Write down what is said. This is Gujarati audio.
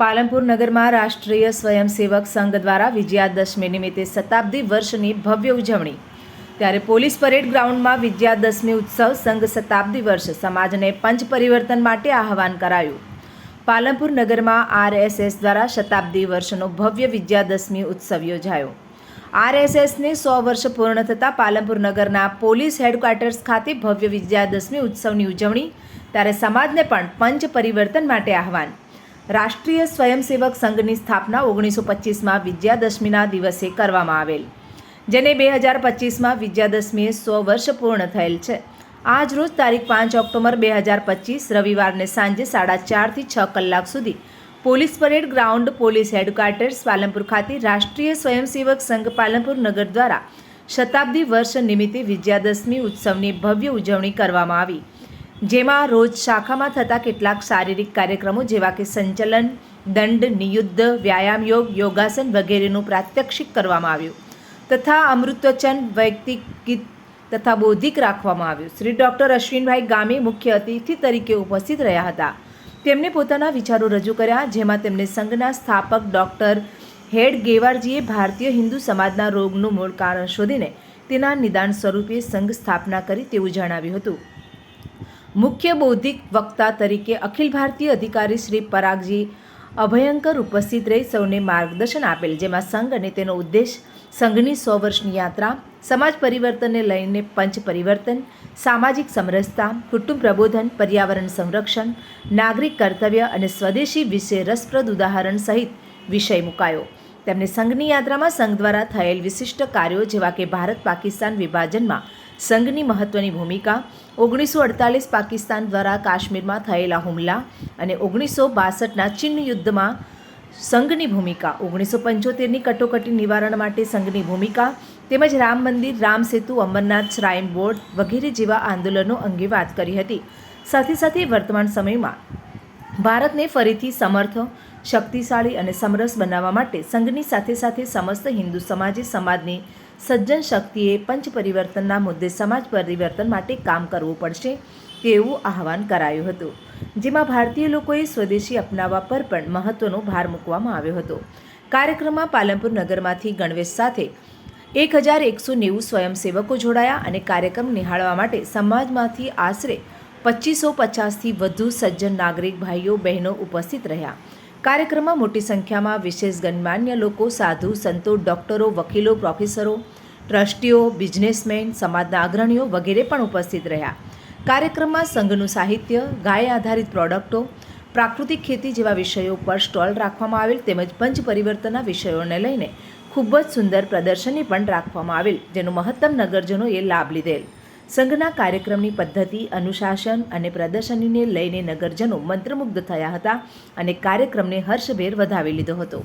પાલનપુર નગરમાં રાષ્ટ્રીય સ્વયંસેવક સંઘ દ્વારા વિજયાદશમી નિમિત્તે શતાબ્દી વર્ષની ભવ્ય ઉજવણી. ત્યારે પોલીસ પરેડ ગ્રાઉન્ડમાં વિજયાદશમી ઉત્સવ સંઘ શતાબ્દી વર્ષ સમાજને પંચ પરિવર્તન માટે આહવાન કરાયું. પાલનપુર નગરમાં આરએસએસ દ્વારા શતાબ્દી વર્ષનો ભવ્ય વિજયાદશમી ઉત્સવ યોજાયો. આરએસએસને સો વર્ષ પૂર્ણ થતાં પાલનપુર નગરના પોલીસ હેડક્વાર્ટર્સ ખાતે ભવ્ય વિજયાદશમી ઉત્સવની ઉજવણી, ત્યારે સમાજને પણ પંચ પરિવર્તન માટે આહવાન. રાષ્ટ્રીય સ્વયંસેવક સંઘની સ્થાપના ઓગણીસો પચીસમાં વિજયાદશમીના દિવસે કરવામાં આવેલ, જેને બે હજાર પચીસમાં વિજયાદશમીએ સો વર્ષ પૂર્ણ થયેલ છે. આજ રોજ તારીખ પાંચ ઓક્ટોબર બે હજાર પચીસ રવિવારને સાંજે સાડા ચારથી છ કલાક સુધી, police parade ground police headquarters Palanpur ખાતે રાષ્ટ્રીય સ્વયંસેવક સંઘ પાલનપુર નગર દ્વારા શતાબ્દી વર્ષ નિમિત્તે વિજયાદશમી ઉત્સવની ભવ્ય ઉજવણી કરવામાં આવી. જેમાં રોજ શાખામાં થતા કેટલાક શારીરિક કાર્યક્રમો જેવા કે સંચલન, દંડ, નિયુદ્ધ, વ્યાયામ યોગ, યોગાસન વગેરેનું પ્રાત્યક્ષિક કરવામાં આવ્યું તથા અમૃતવચન વૈયક્તિક ગીત તથા બૌદ્ધિક રાખવામાં આવ્યું. શ્રી ડૉક્ટર અશ્વિનભાઈ ગામે મુખ્ય અતિથિ તરીકે ઉપસ્થિત રહ્યા હતા. તેમણે પોતાના વિચારો રજૂ કર્યા, જેમાં તેમણે સંઘના સ્થાપક ડૉક્ટર હેડ ગેવારજીએ ભારતીય હિન્દુ સમાજના રોગનું મૂળ કારણ શોધીને તેના નિદાન સ્વરૂપે સંઘ સ્થાપના કરી તેવું જણાવ્યું હતું. મુખ્ય બૌદ્ધિક વક્તા તરીકે અખિલ ભારતીય અધિકારી શ્રી પરાગજી અભયંકર ઉપસ્થિત રહી સૌને માર્ગદર્શન આપેલ, જેમાં સંઘ અને તેનો ઉદ્દેશ સંઘની સો વર્ષની યાત્રા, સમાજ પરિવર્તનને લઈને પંચ પરિવર્તન, સામાજિક સમરસતા, કુટુંબ પ્રબોધન, પર્યાવરણ સંરક્ષણ, નાગરિક કર્તવ્ય અને સ્વદેશી વિશે રસપ્રદ ઉદાહરણ સહિત વિષય મુકાયો. તેમણે સંઘની યાત્રામાં સંઘ દ્વારા થયેલ વિશિષ્ટ કાર્યો જેવા કે ભારત પાકિસ્તાન વિભાજનમાં સંઘની મહત્વની ભૂમિકા, ઓગણીસો અડતાલીસ પાકિસ્તાન દ્વારા કાશ્મીરમાં થયેલા હુમલા અને ઓગણીસો બાસઠના ચીન યુદ્ધમાં સંઘની ભૂમિકા, ઓગણીસો પંચોતેરની કટોકટી નિવારણ માટે સંઘની ભૂમિકા તેમજ રામ મંદિર, રામ સેતુ, અમરનાથ શ્રાઇન બોર્ડ વગેરે જેવા આંદોલનો અંગે વાત કરી હતી. સાથે સાથે વર્તમાન સમયમાં ભારતને ફરીથી સમર્થ, શક્તિશાળી અને સમરસ બનાવવા માટે સંઘની સાથે સાથે સમસ્ત હિન્દુ સમાજે સમાજની સજ્જન શક્તિએ પંચ પરિવર્તનના મુદ્દે સમાજ પરિવર્તન માટે કામ કરવું પડશે તેવું આહવાન કરાયું હતું. જેમાં ભારતીય લોકોએ સ્વદેશી અપનાવવા પર પણ મહત્વનો ભાર મૂકવામાં આવ્યો હતો. કાર્યક્રમમાં પાલનપુર નગરમાંથી ગણવેશ સાથે એક હજાર એકસો નેવું સ્વયંસેવકો જોડાયા અને કાર્યક્રમ નિહાળવા માટે સમાજમાંથી આશરે પચીસો પચાસથી વધુ સજ્જન નાગરિક ભાઈઓ બહેનો ઉપસ્થિત રહ્યા. કાર્યક્રમમાં મોટી સંખ્યામાં વિશેષ ગણમાન્ય લોકો, સાધુ, સંતો, ડોક્ટરો, વકીલો, પ્રોફેસરો, ટ્રસ્ટીઓ, બિઝનેસમેન, સમાજના અગ્રણીઓ વગેરે પણ ઉપસ્થિત રહ્યા. કાર્યક્રમમાં સંઘનું સાહિત્ય, ગાય આધારિત પ્રોડક્ટો, પ્રાકૃતિક ખેતી જેવા વિષયો પર સ્ટોલ રાખવામાં આવેલ તેમજ પંચ પરિવર્તનના વિષયોને લઈને ખૂબ જ સુંદર પ્રદર્શની પણ રાખવામાં આવેલ, જેનો મહત્તમ નગરજનોએ લાભ લીધેલ. સંઘના કાર્યક્રમની પદ્ધતિ, અનુશાસન અને પ્રદર્શનીને લઈને નગરજનો મંત્રમુગ્ધ થયા હતા અને કાર્યક્રમને હર્ષભેર વધાવી લીધો હતો.